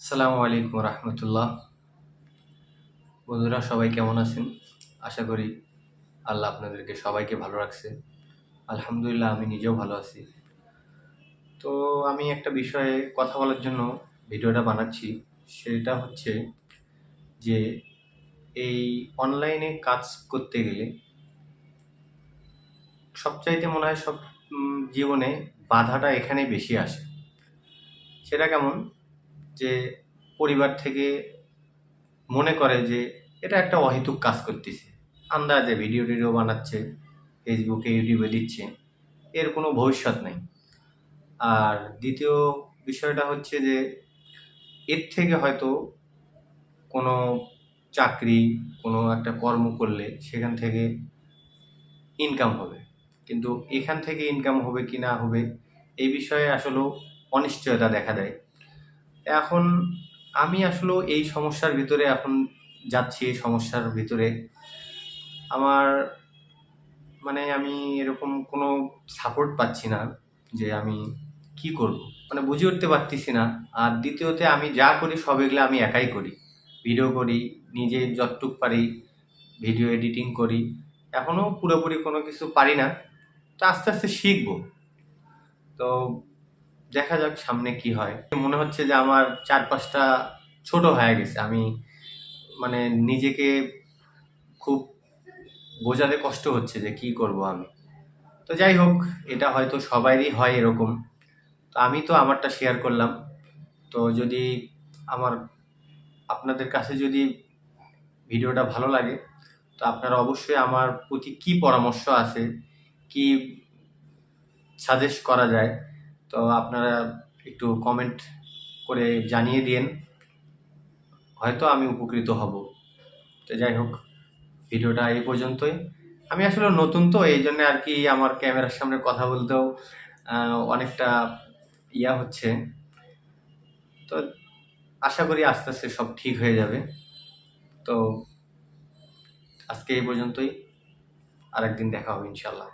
আসসালামু আলাইকুম রহমতুল্লাহ। বন্ধুরা, সবাই কেমন আছেন? আশা করি আল্লাহ আপনাদেরকে সবাইকে ভালো রাখছে। আলহামদুলিল্লাহ, আমি নিজেও ভালো আছি। তো আমি একটা বিষয়ে কথা বলার জন্য ভিডিওটা বানাচ্ছি। সেটা হচ্ছে যে, এই অনলাইনে কাজ করতে গেলে সবচাইতে মনে হয় সব জীবনে বাধাটা এখানে বেশি আসে। সেটা কেমন? যে পরিবার থেকে মনে করে যে এটা একটা অহেতুক কাজ করতেছে। আন্দাজে ভিডিও টিডিও বানাচ্ছে ফেসবুকে ইউটিউবে দিচ্ছে এর কোনো ভবিষ্যৎ নেই। আর দ্বিতীয় বিষয়টা হচ্ছে যে এর থেকে হয়তো কোনো চাকরি, কোনো একটা কর্ম করলে সেখান থেকে ইনকাম হবে। কিন্তু এখান থেকে ইনকাম হবে কি না হবে, এই বিষয়ে আসলেও অনিশ্চয়তা দেখা দেয়। এখন আমি আসলে এই সমস্যার ভিতরে এখন যাচ্ছি, এই সমস্যার ভিতরে। আমার মানে আমি এরকম কোনো সাপোর্ট পাচ্ছি না যে আমি কি করব। মানে বুঝে উঠতে পারতেছি না। আর দ্বিতীয়তে আমি যা করি সব এগুলো আমি একাই করি। ভিডিও করি, নিজে যতটুক পারি ভিডিও এডিটিং করি। এখনও পুরোপুরি কোনো কিছু পারি না। তো আস্তে আস্তে শিখব। তো দেখা যাক সামনে কি হয়। মনে হচ্ছে যে আমার চারপাশটা ছোট হয়ে গেছে। আমি মানে নিজেকে খুব বোঝাতে কষ্ট হচ্ছে যে কি করব আমি। তো যাই হোক, এটা হয়তো সবারই হয় এরকম। তো আমি তো আমারটা শেয়ার করলাম। তো যদি আমার, আপনাদের কাছে যদি ভিডিওটা ভালো লাগে, তো আপনারা অবশ্যই আমার প্রতি কি পরামর্শ আছে, কি সাজেস্ট করা যায় তো আপনারা একটু কমেন্ট করে জানিয়ে দিন। হয়তো আমি উপকৃত হব। তো যাই হোক, ভিডিওটা এই পর্যন্তই। আমি আসলে নতুন তো, এই জন্য আর কি আমার ক্যামেরার সামনে কথা বলতেও অনেকটা ইয়া হচ্ছে। তো আশা করি আস্তে আস্তে সব ঠিক হয়ে যাবে। তো আজকে এই পর্যন্তই। আরেকদিন দেখা হবে ইনশাল্লাহ